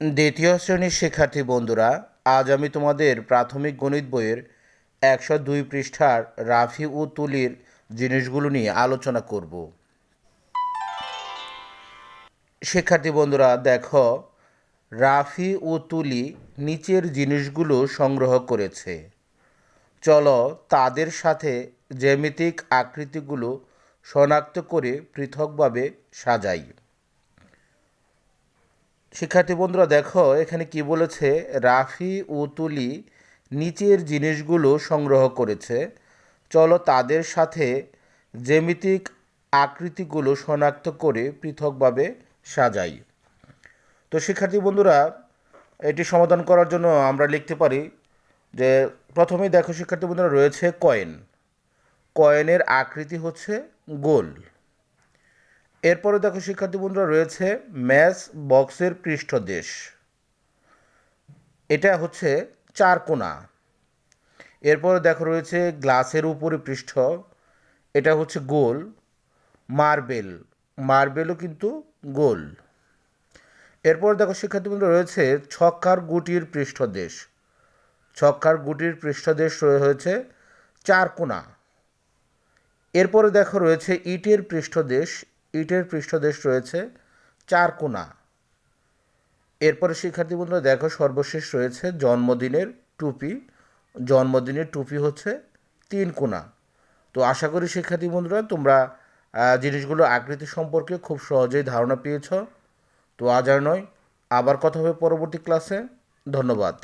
দ্বিতীয় শ্রেণির শিক্ষার্থী বন্ধুরা, আজ আমি তোমাদের প্রাথমিক গণিত বইয়ের একশো দুই পৃষ্ঠার রাফি ও তুলির জিনিসগুলো নিয়ে আলোচনা করব। শিক্ষার্থী বন্ধুরা, দেখো, রাফি ও তুলি নিচের জিনিসগুলো সংগ্রহ করেছে। চলো তাদের সাথে জ্যামিতিক আকৃতিগুলো শনাক্ত করে পৃথকভাবে সাজাই। শিক্ষার্থী বন্ধুরা, দেখো, এখানে কি বলেছে? রাফি ও তুলি নিচের জিনিসগুলো সংগ্রহ করেছে। চলো তাদের সাথে জ্যামিতিক আকৃতিগুলো শনাক্ত করে পৃথকভাবে সাজাই। তো শিক্ষার্থী বন্ধুরা, এটি সমাধান করার জন্য আমরা লিখতে পারি যে, প্রথমেই দেখো শিক্ষার্থী বন্ধুরা, রয়েছে কয়েন। কয়েনের আকৃতি হচ্ছে গোল। এরপরে দেখো শিক্ষার্থী বন্ধুরা রয়েছে ম্যাচ বক্সের পৃষ্ঠদেশ। এটা হচ্ছে চার কোণা। এরপরে দেখো রয়েছে গ্লাসের উপরে পৃষ্ঠ। এটা হচ্ছে গোল, মার্বেল। মার্বেলও কিন্তু গোল। এরপর দেখো শিক্ষার্থী বন্ধুরা রয়েছে ছক্কার গুটির পৃষ্ঠদেশ। ছক্কার গুটির পৃষ্ঠদেশ রয়েছে চার কোণা। এরপরে দেখো রয়েছে ইটের পৃষ্ঠদেশ ইটের পৃষ্ঠদেশ রয়েছে চার কোণা। এরপরে শিক্ষার্থী বন্ধুরা, দেখো সর্বশেষ রয়েছে জন্মদিনের টুপি। জন্মদিনের টুপি হচ্ছে তিন কোণা। তো আশা করি শিক্ষার্থী বন্ধুরা, তোমরা জিনিসগুলো আকৃতি সম্পর্কে খুব সহজেই ধারণা পেয়েছ। তো আজ আর নয়, আবার কথা হবে পরবর্তী ক্লাসে। ধন্যবাদ।